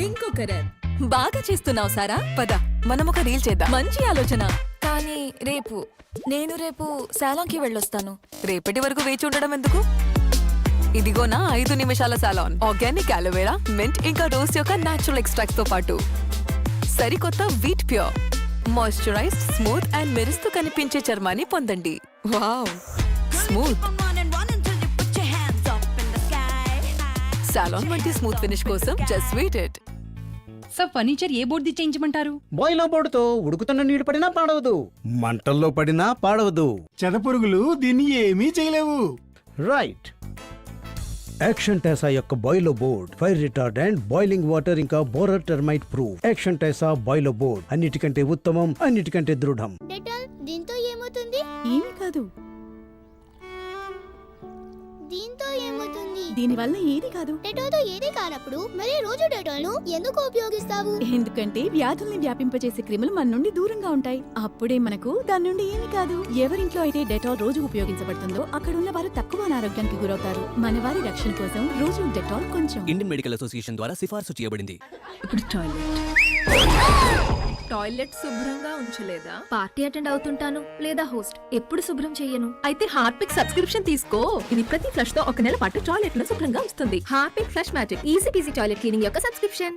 ఇంకొక రన్ బాగా చేస్తున్నావు సారా? పద. మనం ఒక రీల్ చేద్దాం. మంచి ఆలోచన. కానీ రేపు నేను రేపు శాలాంకి వెళ్ళొస్తాను. రేపటి వరకు వేచి ఉండడం ఎందుకు? ఇదిగో నా ఐదు నిమిషాల salon organic aloe vera mint ఇంకా రోజ్ యొక్క నాచురల్ ఎక్స్ట్రాక్ట్స్తో పాటు. సరికొత్త Veet pure moisturised smooth and మెరుస్తూ కనిపించే చర్మాన్ని పొందండి. వావ్ స్మూత్ సాలాన్ వంటి స్మూత్ ఫినిష్ కోసం just wait it sir furniture A board చేయించమంటారు? బాయిలో బోర్డుతో ఉడుకుతున్న నీళ్ళు పడినా పాడవదు. మంటల్లో పడినా పాడవదు. చెదపురుగులు దీన్ని ఏమీ చేయలేవు. రైట్ యాక్షన్ టైసా యొక్క Boilo board fire retardant boiling water ఇంకా borer termite proof Action Tesa Boilo board అన్నిటికంటే ఉత్తమం అన్నిటికంటే దృఢం. డెటాల్ దీంతో ఏమవుతుంది? ఏమీ కాదు. దీంతో ఏమవుతుంది? దీనివల్ల ఏది కాదు. డెటాల్తో ఏది కానప్పుడు మరి రోజు డెటాల్ను ఎందుకు ఉపయోగిస్తావు? ఎందుకంటే వ్యాధుల్ని వ్యాపింపజేసే క్రిములు మన నుండి దూరంగా ఉంటాయి. అప్పుడే మనకు దాని నుండి ఏమీ కాదు. ఎవరింట్లో అయితే డెటాల్ రోజు ఉపయోగించబడుతుందో అక్కడ ఉన్న వారు తక్కువ అనారోగ్యానికి గురవుతారు. మన వారి రక్షణ కోసం రోజు డెటాల్ కొంచెం. ఇండియన్ మెడికల్ అసోసియేషన్ ద్వారా సిఫార్సు చేయబడింది. ఇప్పుడు టాయిలెట్. టాయిలెట్ శుభ్రంగా ఉంచలేదా? పార్టీ అటెండ్ అవుతుంటాను లేదా హోస్ట్? ఎప్పుడు శుభ్రం చేయను? అయితే హార్పిక్ సబ్స్క్రిప్షన్ తీసుకో. ఇది ప్రతి ఫ్లష్తో ఒక నెల పాటు టాయిలెట్ను శుభ్రంగా ఉంచుతుంది Harpic flush magic easy peasy toilet cleaning యొక్క సబ్స్క్రిప్షన్.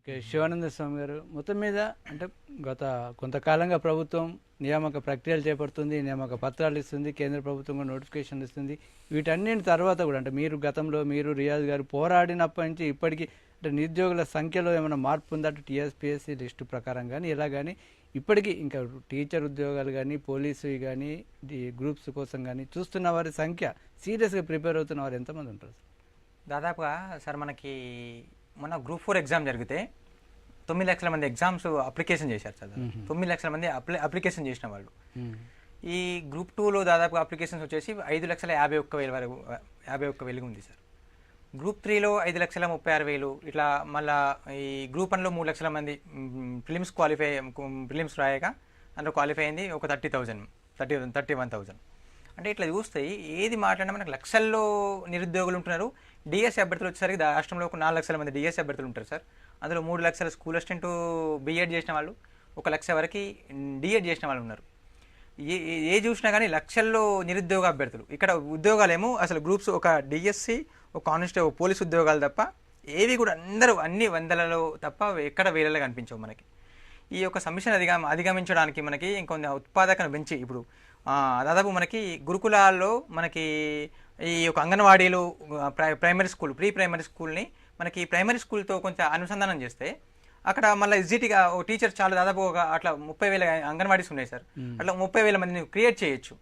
ఓకే శివానంద స్వామి గారు మొత్తం మీద అంటే గత కొంతకాలంగా ప్రభుత్వం నియామక ప్రక్రియలు చేపడుతుంది నియామక పత్రాలు ఇస్తుంది కేంద్ర ప్రభుత్వం నోటిఫికేషన్ ఇస్తుంది. వీటన్నిటి తర్వాత కూడా అంటే మీరు గతంలో మీరు రియాజ్ గారు పోరాడినప్పటి నుంచి ఇప్పటికీ అంటే నిరుద్యోగుల సంఖ్యలో ఏమైనా మార్పు ఉందా? అటు టీఎస్పీఎస్సీ లిస్టు ప్రకారం కానీ ఇలా కానీ ఇప్పటికీ ఇంకా టీచర్ ఉద్యోగాలు కానీ పోలీసు కానీ గ్రూప్స్ కోసం కానీ చూస్తున్న వారి సంఖ్య సీరియస్గా ప్రిపేర్ అవుతున్న వారు ఎంతమంది ఉంటారు సార్? దాదాపుగా సార్ మనకి మొన్న గ్రూప్ ఫోర్ ఎగ్జామ్ జరిగితే తొమ్మిది లక్షల మంది ఎగ్జామ్స్ అప్లికేషన్ చేశారు సార్. తొమ్మిది లక్షల మంది అప్లై అప్లికేషన్ చేసిన వాళ్ళు. ఈ గ్రూప్ టూలో దాదాపు అప్లికేషన్స్ వచ్చేసి ఐదు లక్షల యాభై ఒక్క వేల వరకు యాభై ఒక్క వెలుగు ఉంది సార్. గ్రూప్ త్రీలో ఐదు లక్షల ముప్పై ఆరు వేలు ఇట్లా మళ్ళా ఈ గ్రూప్ వన్లో మూడు లక్షల మంది ఫిలిమ్స్ క్వాలిఫై ఫిలిమ్స్ రాయగా అందులో క్వాలిఫై అయింది ఒక thirty thousand thirty thirty one thousand. అంటే ఇట్లా చూస్తే ఏది మాట్లాడినా మనకు లక్షల్లో నిరుద్యోగులు ఉంటున్నారు డిఎస్ అభ్యర్థులు వచ్చేసరికి రాష్ట్రంలో ఒక నాలుగు లక్షల మంది డిఎస్ అభ్యర్థులు ఉంటారు సార్. అందులో మూడు లక్షల స్కూల్ అసిస్టెంట్ బీఎడ్ చేసిన వాళ్ళు ఒక లక్ష వరకు డిఎడ్ చేసిన వాళ్ళు ఉన్నారు. ఏ ఏ- చూసినా కానీ లక్షల్లో నిరుద్యోగ అభ్యర్థులు. ఇక్కడ ఉద్యోగాలేమో అసలు గ్రూప్స్ ఒక డిఎస్సి ఒక కానిస్టేబుల్ పోలీస్ ఉద్యోగాలు తప్ప ఏవి కూడా అందరూ అన్ని వందలలో తప్ప ఎక్కడ వేలలో కనిపించవు మనకి. ఈ యొక్క సమస్యను అధిగా అధిగమించడానికి మనకి ఇంకొంత ఉత్పాదకను పెంచి ఇప్పుడు దాదాపు మనకి గురుకులాల్లో మనకి ఈ యొక్క అంగన్వాడీలు ప్రైమరీ స్కూల్ ప్రీ ప్రైమరీ స్కూల్ని మనకి ప్రైమరీ స్కూల్తో కొంచెం అనుసంధానం చేస్తే అక్కడ మళ్ళీ ఈజీగా ఓ టీచర్ చాలా దాదాపు ఒక అట్లా ముప్పై వేల అంగన్వాడీస్ ఉన్నాయి సార్. అట్లా ముప్పై వేల మందిని క్రియేట్ చేయొచ్చు.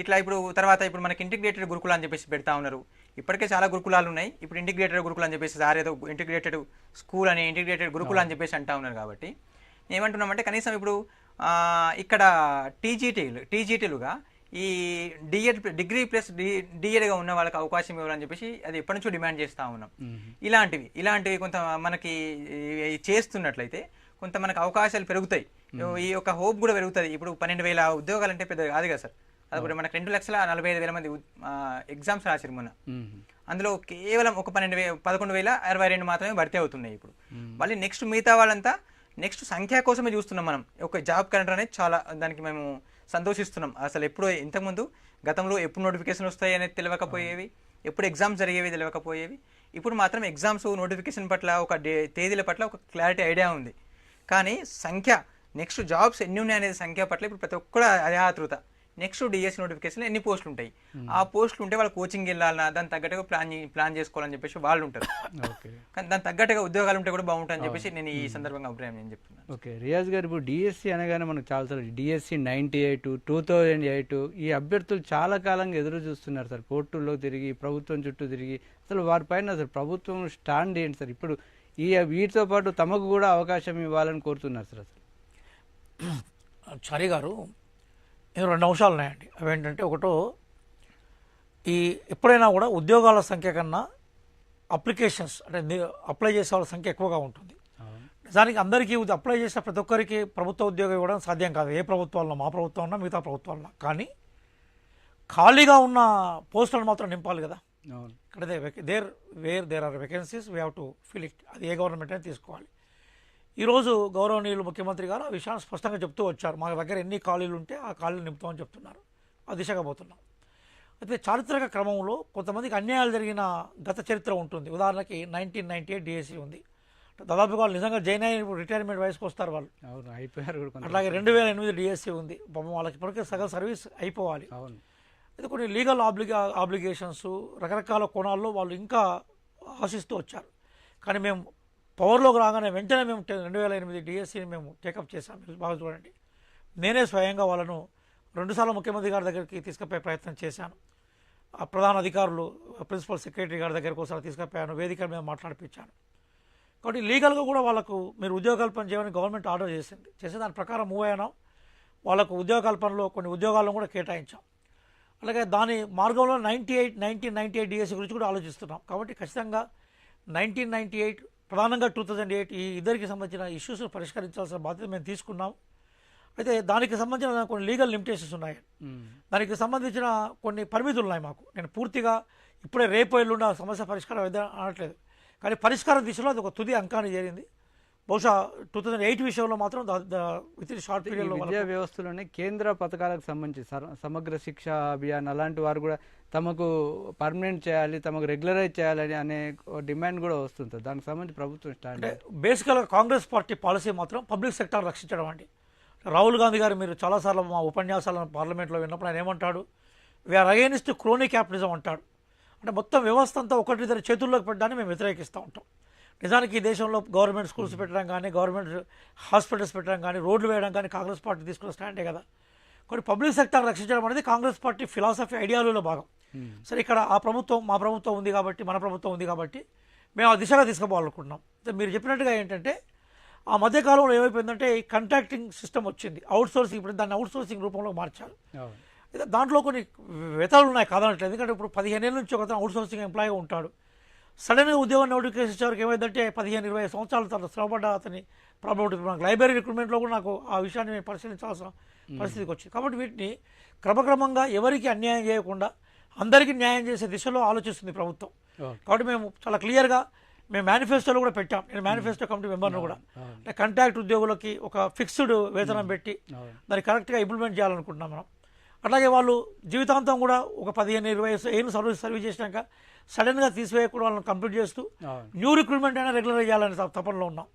ఇట్లా ఇప్పుడు తర్వాత ఇప్పుడు మనకి ఇంటిగ్రేటెడ్ గురుకులు అని చెప్పేసి పెడతా ఉన్నారు. ఇప్పటికే చాలా గురుకులాలు ఉన్నాయి. ఇప్పుడు ఇంటిగ్రేటెడ్ గురుకులు అని చెప్పేసి సార్ ఏదో ఇంటిగ్రేటెడ్ స్కూల్ అని ఇంటిగ్రేటెడ్ గురుకులు అని చెప్పేసి అంటా ఉన్నారు కాబట్టి ఏమంటున్నామంటే కనీసం ఇప్పుడు ఇక్కడ టీజీటీలు టీజీటీలుగా ఈ D Ed degree plus D డిఎడ్గా ఉన్న వాళ్ళకి అవకాశం ఇవ్వాలని చెప్పేసి అది ఎప్పటి నుంచో డిమాండ్ చేస్తూ ఉన్నాం. ఇలాంటివి ఇలాంటివి కొంత మనకి చేస్తున్నట్లయితే కొంత మనకు అవకాశాలు పెరుగుతాయి. ఈ యొక్క హోప్ కూడా పెరుగుతుంది. ఇప్పుడు పన్నెండు వేల ఉద్యోగాలు అంటే పెద్ద కాదు కదా సార్. అప్పుడు మనకు రెండు లక్షల నలభై ఐదు వేల మంది ఎగ్జామ్స్ రాశారు మొన్న. అందులో కేవలం ఒక పన్నెండు వే పదకొండు వేల అరవై రెండు మాత్రమే భర్తీ అవుతున్నాయి ఇప్పుడు. మళ్ళీ నెక్స్ట్ మిగతా వాళ్ళంతా నెక్స్ట్ సంఖ్య కోసమే చూస్తున్నాం మనం. ఒక జాబ్ క్యాలెండర్ అనేది చాలా దానికి మేము సంతోషిస్తున్నాం. అసలు ఎప్పుడు ఇంతకుముందు గతంలో ఎప్పుడు నోటిఫికేషన్ వస్తాయి అనేది తెలియకపోయేవి ఎప్పుడు ఎగ్జామ్స్ జరిగేవి తెలియకపోయేవి. ఇప్పుడు మాత్రం ఎగ్జామ్స్ నోటిఫికేషన్ పట్ల ఒక డే తేదీల పట్ల ఒక క్లారిటీ ఐడియా ఉంది. కానీ సంఖ్య నెక్స్ట్ జాబ్స్ ఎన్ని ఉన్నాయి అనేది సంఖ్య పట్ల ఇప్పుడు ప్రతి ఒక్కరు అదే ఆతృత నెక్స్ట్ డిఎస్ నోటిఫికేషన్ ఎన్ని పోస్టులు ఉంటాయి? ఆ పోస్టులు ఉంటే వాళ్ళు కోచింగ్ వెళ్ళాలన్నా దాని తగ్గట్టుగా ప్లాన్ ప్లాన్ చేసుకోవాలని చెప్పేసి వాళ్ళు ఉంటారు. కానీ దాని తగ్గట్టుగా ఉద్యోగాలు ఉంటే కూడా బాగుంటుందని చెప్పేసి నేను ఈ సందర్భంగా అభిప్రాయం నేను చెప్తున్నాను. ఓకే. రియాజ్ గారు ఇప్పుడు డిఎస్సి అనగానే మనకు చాలా DSC ninety eight two thousand eight ఈ అభ్యర్థులు చాలా కాలంగా ఎదురు చూస్తున్నారు సార్. కోర్టుల్లో తిరిగి ప్రభుత్వం చుట్టూ తిరిగి. అసలు వారిపైన అసలు ప్రభుత్వం స్టాండ్ ఏంటి సార్? ఇప్పుడు ఈ వీటితో పాటు తమకు కూడా అవకాశం ఇవ్వాలని కోరుతున్నారు సార్ అసలు. చారి గారు రెండు అంశాలు ఉన్నాయండి. అవి ఏంటంటే ఒకటో ఈ ఎప్పుడైనా కూడా ఉద్యోగాల సంఖ్య కన్నా అప్లికేషన్స్ అంటే అప్లై చేసే వాళ్ళ సంఖ్య ఎక్కువగా ఉంటుంది. నిజానికి అందరికీ అప్లై చేసిన ప్రతి ఒక్కరికి ప్రభుత్వ ఉద్యోగం ఇవ్వడం సాధ్యం కాదు. ఏ ప్రభుత్వాల్లో మా ప్రభుత్వంలో మిగతా ప్రభుత్వాల్లో కానీ ఖాళీగా ఉన్న పోస్టులను మాత్రం నింపాలి కదా. ఇక్కడ there where there are vacancies we have to fill it అది ఏ గవర్నమెంట్ అయినా తీసుకోవాలి. ఈరోజు గౌరవనీయులు ముఖ్యమంత్రి గారు ఆ విషయాన్ని స్పష్టంగా చెప్తూ వచ్చారు. మా దగ్గర ఎన్ని ఖాళీలు ఉంటే ఆ ఖాళీలు నింపుతామని చెప్తున్నారు. ఆ దిశగా పోతున్నాం. అయితే చారిత్రక క్రమంలో కొంతమందికి అన్యాయాలు జరిగిన గత చరిత్ర ఉంటుంది. ఉదాహరణకి నైన్టీన్ నైన్టీ ఎయిట్ డిఎస్సి ఉంది. దాదాపుగా వాళ్ళు నిజంగా జైన్ అయ్యి ఇప్పుడు రిటైర్మెంట్ వయసుకు వస్తారు వాళ్ళు. అవును అయిపోయారు అట్లాగే రెండు వేల ఎనిమిది డిఎస్సి ఉంది. పాపం వాళ్ళకి ఇప్పటికే సగం సర్వీస్ అయిపోవాలి. అవును. అయితే కొన్ని లీగల్ ఆబ్లిగా ఆబ్లిగేషన్స్ రకరకాల కోణాల్లో వాళ్ళు ఇంకా ఆశిస్తూ వచ్చారు. కానీ మేము పవర్లోకి రాగానే వెంటనే మేము రెండు వేల ఎనిమిది డిఎస్సిని మేము టేకప్ చేశాం. మీరు బాగా చూడండి. నేనే స్వయంగా వాళ్ళను రెండుసార్లు ముఖ్యమంత్రి గారి దగ్గరికి తీసుకుపోయే ప్రయత్నం చేశాను. ఆ ప్రధాన అధికారులు ప్రిన్సిపల్ సెక్రటరీ గారి దగ్గరికి ఒకసారి తీసుకుపోయాను. వేదిక మీద మాట్లాడిపించాను. కాబట్టి లీగల్గా కూడా వాళ్ళకు మీరు ఉద్యోగ కల్పన చేయమని గవర్నమెంట్ ఆర్డర్ చేసింది. చేసే దాని ప్రకారం మూవ్ అయినాం. వాళ్ళకు ఉద్యోగ కల్పనలో కొన్ని ఉద్యోగాలను కూడా కేటాయించాం. అలాగే దాని మార్గంలో ninety eight nineteen ninety eight DSC గురించి కూడా ఆలోచిస్తున్నాం. కాబట్టి ఖచ్చితంగా నైన్టీన్ నైంటీ ఎయిట్ ప్రధానంగా టూ థౌజండ్ ఎయిట్ ఈ ఇద్దరికి సంబంధించిన ఇష్యూస్ పరిష్కరించాల్సిన బాధ్యత మేము తీసుకున్నాం. అయితే దానికి సంబంధించిన కొన్ని లీగల్ లిమిటేషన్స్ ఉన్నాయి. దానికి సంబంధించిన కొన్ని పరిమితులు ఉన్నాయి మాకు. నేను పూర్తిగా ఇప్పుడే రేపు ఎల్లుండి ఆ సమస్య పరిష్కారం అయితే అనట్లేదు. కానీ పరిష్కారం దిశలో అది ఒక తుది అంకాన్ని చేరింది. బహుశా టూ థౌజండ్ ఎయిట్ విషయంలో మాత్రం విత్ ఇన్ షార్ట్ పీరియడ్లో విద్యా వ్యవస్థలోనే కేంద్ర పథకాలకు సంబంధించి సమగ్ర శిక్ష అభియాన్ అలాంటి వారు కూడా తమకు పర్మనెంట్ చేయాలి తమకు రెగ్యులరైజ్ చేయాలని అనే డిమాండ్ కూడా వస్తుంది సార్. దానికి సంబంధించి ప్రభుత్వం స్టాండ్ అంటే బేసికల్గా కాంగ్రెస్ పార్టీ పాలసీ మాత్రం పబ్లిక్ సెక్టర్ రక్షించడం అండి. రాహుల్ గాంధీ గారు మీరు చాలాసార్లు మా ఉపన్యాసాలను పార్లమెంట్లో విన్నప్పుడు ఆయన ఏమంటాడు? వీఆర్ అగేనిస్ట్ క్రోనీ క్యాపిటలిజం అంటాడు. అంటే మొత్తం వ్యవస్థ అంతా ఒకటిద్దరి చేతుల్లోకి పెట్టడాన్ని మేము వ్యతిరేకిస్తూ ఉంటాం. నిజానికి ఈ దేశంలో గవర్నమెంట్ స్కూల్స్ పెట్టడం కానీ గవర్నమెంట్ హాస్పిటల్స్ పెట్టడం కానీ రోడ్లు వేయడం కానీ కాంగ్రెస్ పార్టీ తీసుకున్న స్టాండే కదా. కొన్ని పబ్లిక్ సెక్టర్ రక్షించడం అనేది కాంగ్రెస్ పార్టీ ఫిలాసఫీ ఐడియాలజీలో భాగం. సరే ఇక్కడ ఆ ప్రభుత్వం మా ప్రభుత్వం ఉంది కాబట్టి మన ప్రభుత్వం ఉంది కాబట్టి మేము ఆ దిశగా తీసుకుపోవాలనుకుంటున్నాం. అయితే మీరు చెప్పినట్టుగా ఏంటంటే ఆ మధ్యకాలంలో ఏమైపోయిందంటే ఈ కాంట్రాక్టింగ్ సిస్టమ్ వచ్చింది. అవుట్ సోర్సింగ్ ఇప్పుడు దాన్ని అవుట్ సోర్సింగ్ రూపంలో మార్చారు. దాంట్లో కొన్ని వ్యతాలు ఉన్నాయి కాదనట్లేదు. ఎందుకంటే ఇప్పుడు పదిహేను ఏళ్ళ నుంచి ఒకతను అవుట్ సోర్సింగ్ ఎంప్లాయీగా ఉంటాడు. సడన్గా ఉద్యోగం నోటిఫికేషన్ ఇచ్చేవరకు ఏమైందంటే పదిహేను ఇరవై సంవత్సరాల తర్వాత శ్రమపడ్డ అతని ప్రాబ్లం ఉంటుంది. నాకు లైబ్రరీ రిక్రూట్మెంట్లో కూడా నాకు ఆ విషయాన్ని నేను పరిశీలించాల్సిన పరిస్థితికి వచ్చింది కాబట్టి వీటిని క్రమక్రమంగా ఎవరికి అన్యాయం చేయకుండా అందరికీ న్యాయం చేసే దిశలో ఆలోచిస్తుంది ప్రభుత్వం. కాబట్టి మేము చాలా క్లియర్గా మేము మేనిఫెస్టోలో కూడా పెట్టాం. నేను మేనిఫెస్టో కమిటీ మెంబర్ను కూడా. అంటే కాంట్రాక్ట్ ఉద్యోగులకి ఒక ఫిక్స్డ్ వేతనం పెట్టి దాన్ని కరెక్ట్గా ఇంప్లిమెంట్ చేయాలనుకుంటున్నాం మనం. అట్లాగే వాళ్ళు జీవితాంతం కూడా ఒక పదిహేను ఇరవై ఏళ్ళు సర్వీస్ సర్వీస్ చేసినాక సడన్గా తీసివేయకుండా వాళ్ళని కంప్లీట్ చేస్తూ. న్యూ రిక్రూట్మెంట్ అయినా రెగ్యులర్ చేయాలని తప- తపనలో ఉన్నాం.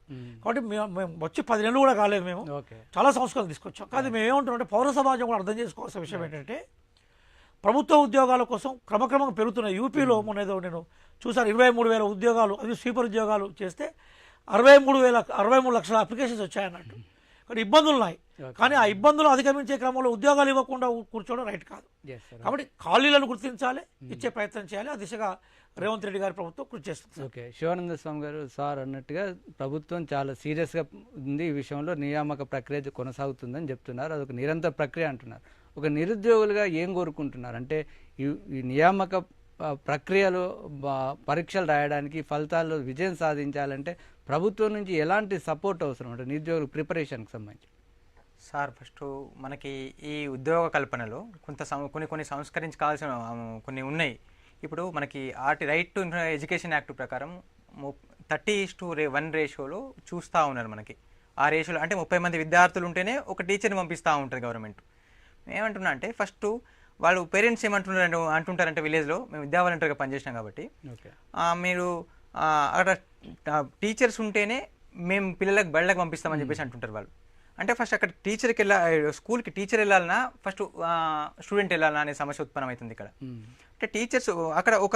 కాబట్టి మేము మేము వచ్చి పది నెలలు కూడా కాలేదు మేము. ఓకే. చాలా సంస్కరణలు తీసుకొచ్చాం. కానీ మేము. ఏమంటున్నాం అంటే పౌర సమాజం కూడా అర్థం చేసుకోవాల్సిన విషయం ఏంటంటే ప్రభుత్వ ఉద్యోగాల కోసం క్రమక్రమంగా పెరుగుతున్న యూపీలో మొన్న ఏదో నేను చూసాను ఇరవై మూడు వేల ఉద్యోగాలు అది స్వీపర్ ఉద్యోగాలు చేస్తే అరవై మూడు వేల అరవై మూడు లక్షల అప్లికేషన్స్ వచ్చాయన్నట్టు. కానీ ఇబ్బందులు ఉన్నాయి కానీ ఆ ఇబ్బందులు అధిగమించే క్రమంలో ఉద్యోగాలు ఇవ్వకుండా కూర్చోవడం రైట్ కాదు. కాబట్టి ఖాళీలను గుర్తించాలి ఇచ్చే ప్రయత్నం చేయాలి. ఆ దిశగా రేవంత్ రెడ్డి గారి ప్రభుత్వం కృషి చేస్తుంది. ఓకే. శివానంద స్వామి గారు సార్ అన్నట్టుగా ప్రభుత్వం చాలా సీరియస్గా ఉంది ఈ విషయంలో. నియామక ప్రక్రియ కొనసాగుతుందని చెప్తున్నారు. అదొక నిరంతర ప్రక్రియ అంటున్నారు. ఒక నిరుద్యోగులుగా ఏం కోరుకుంటున్నారు? అంటే ఈ నియామక ప్రక్రియలు పరీక్షలు రాయడానికి ఫలితాల్లో విజయం సాధించాలంటే ప్రభుత్వం నుంచి ఎలాంటి సపోర్ట్ అవసరం అంటే నిరుద్యోగుల ప్రిపరేషన్కి సంబంధించి? సార్ ఫస్ట్ మనకి ఈ ఉద్యోగ కల్పనలో కొంత కొన్ని కొన్ని సంస్కరించుకోవాల్సిన కొన్ని ఉన్నాయి. ఇప్పుడు మనకి RTE right to education act ప్రకారం థర్టీ టు రే వన్ రేషియోలో చూస్తూ ఉన్నారు మనకి. ఆ రేషియోలో అంటే ముప్పై మంది విద్యార్థులు ఉంటేనే ఒక టీచర్ని పంపిస్తూ ఉంటుంది గవర్నమెంట్. ఏమంటున్నా అంటే ఫస్ట్ వాళ్ళు పేరెంట్స్ ఏమంటున్నారు అంటుంటారంటే విలేజ్లో మేము విద్యా వాలంటీర్గా పనిచేసినాం కాబట్టి. మీరు అక్కడ టీచర్స్ ఉంటేనే మేము పిల్లలకు బళ్ళకి పంపిస్తామని చెప్పేసి అంటుంటారు వాళ్ళు. అంటే ఫస్ట్ అక్కడ టీచర్కి వెళ్ళా స్కూల్కి టీచర్ వెళ్ళాలన్నా ఫస్ట్ స్టూడెంట్ వెళ్ళాలన్నా అనే సమస్య ఉత్పన్నం అవుతుంది ఇక్కడ. అంటే టీచర్స్ అక్కడ ఒక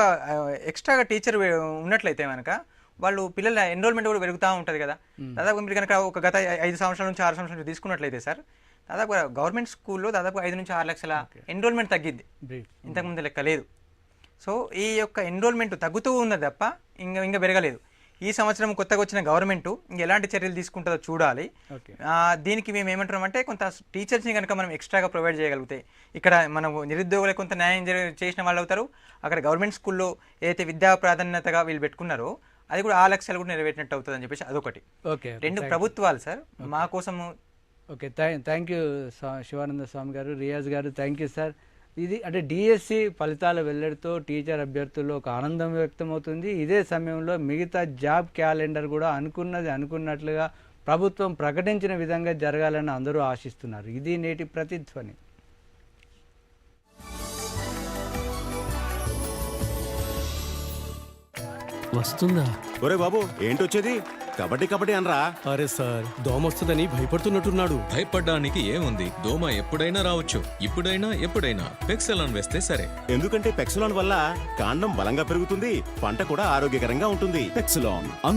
ఎక్స్ట్రాగా టీచర్ ఉన్నట్లయితే కనుక వాళ్ళు పిల్లల ఎన్రోల్మెంట్ కూడా పెరుగుతూ ఉంటుంది కదా. దాదాపు మీరు కనుక ఒక గత ఐదు సంవత్సరాల నుంచి ఆరు సంవత్సరాల నుంచి తీసుకున్నట్లయితే సార్ దాదాపు గవర్నమెంట్ స్కూల్లో దాదాపు ఐదు నుంచి ఆరు లక్షల ఎన్రోల్మెంట్ తగ్గిద్ది. ఇంతకుముందు లెక్క లేదు. సో ఈ యొక్క ఎన్రోల్మెంట్ తగ్గుతూ ఉన్నది తప్ప ఇంకా ఇంకా పెరగలేదు. ఈ సంవత్సరం కొత్తగా వచ్చిన గవర్నమెంట్ ఇంక ఎలాంటి చర్యలు తీసుకుంటుందో చూడాలి. దీనికి మేము ఏమంటున్నామంటే కొంత టీచర్స్ని కనుక మనం ఎక్స్ట్రాగా ప్రొవైడ్ చేయగలిగితే ఇక్కడ మనం నిరుద్యోగులకు కొంత న్యాయం చేసిన వాళ్ళు అవుతారు. అక్కడ గవర్నమెంట్ స్కూల్లో ఏదైతే విద్యా ప్రాధాన్యతగా వీళ్ళు పెట్టుకున్నారో అది కూడా ఆ లక్ష్యాలు కూడా నెరవేరినట్టు అవుతుంది అని చెప్పేసి అదొకటి. ఓకే. రెండు ప్రభుత్వాలు సార్ మా కోసము okay thank you Shivananda Swami garu Riyaz garu thank you sir ఇది అంటే డిఎస్సి ఫలితాల వెల్లడితో టీచర్ అభ్యర్థుల్లో ఒక ఆనందం వ్యక్తమవుతుంది. ఇదే సమయంలో మిగతా జాబ్ క్యాలెండర్ కూడా అనుకున్నది అనుకున్నట్లుగా ప్రభుత్వం ప్రకటించిన విధంగా జరగాలని అందరూ ఆశిస్తున్నారు. ఇది నేటి ప్రతిధ్వని. వస్తుందా? ఒరే బాబు ఏంటొచ్చేది? కబడ్డీ కబడ్డీ అనరా? అరే సార్ దోమ వస్తుందని భయపడుతున్నట్టున్నాడు. భయపడ్డానికి ఏముంది? దోమ ఎప్పుడైనా రావచ్చు. ఇప్పుడైనా ఎప్పుడైనా. పెక్సెలాన్ వేస్తే సరే. ఎందుకంటే పెక్సలాన్ వల్ల కాండం బలంగా పెరుగుతుంది పంట కూడా ఆరోగ్యకరంగా ఉంటుంది. పెక్సలాన్.